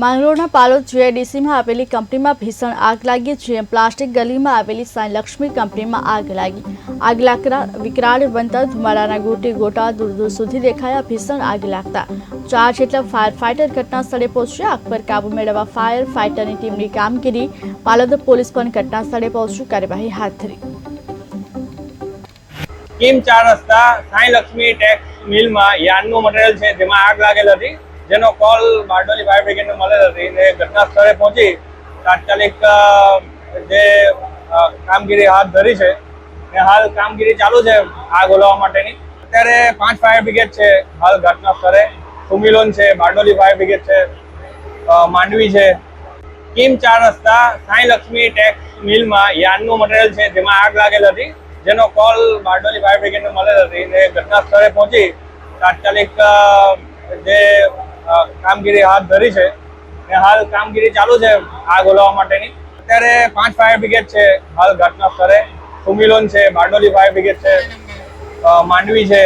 માંગરોળના પાલોદ જીઆઈડીસીમાં આવેલી કંપનીમાં ભીષણ આગ લાગી જેમ પ્લાસ્ટિક ગલીમાં આવેલી સાઈ લક્ષ્મી કંપનીમાં આગ લાગી. આગ લાકડા વિકરાળ બનતા ધુમાડાના ગોટે ગોટા દૂર દૂર સુધી દેખાયા ભીષણ આગ લાગતા. ચાર જેટલા ફાયર ફાઇટર ઘટના સ્થળે પહોંચ્યા. આગ પર કાબુ મેળવવા ફાયર ફાઇટરની ટીમની કામગીરી પાલોદ પોલીસ પણ ઘટના સ્થળે પહોંચી કાર્યવાહી હાથ ધરી. કિમ ચાર રસ્તા સાંઈ લક્ષ્મી ટેક્સ મિલમાં યાનનું મટીરિયલ છે, જેમાં આગ લાગેલ હતી. જેનો કોલ બારડોલી ફાયર બ્રિગેડને મળેલ હતી ને ઘટના સ્થળે પહોંચી તાત્કાલિક જે કામગીરી હાથ ધરી છે ને હાલ કામગીરી ચાલુ છે આગ ઓલવા માટેની. અત્યારે પાંચ ફાયર બ્રિગેડ છે, હાલ ઘટના સ્થળે. સુમિલોન છે, બારડોલી ફાયર બ્રિગેડ છે માંડવી છે. કિમ ચાર રસ્તા, સાંઈ લક્ષ્મી ટેક્સ મિલમાં યાનનું મટીરિયલ છે, જેમાં આગ લાગેલ હતી. જેનો કોલ બારડોલી ફાયર બ્રિગેડને મળેલ હતી ને ઘટના સ્થળે પહોંચી તાત્કાલિક જે કામગીરી હાથ ધરી છે ને હાલ કામગીરી ચાલુ છે આગ ઓલવવા માટેની. અત્યારે પાંચ ફાયર બ્રિગેડ છે, હાલ ઘટના સ્થળે. સુમિલોન છે, બારડોલી ફાયર બ્રિગેડ છે માંડવી છે.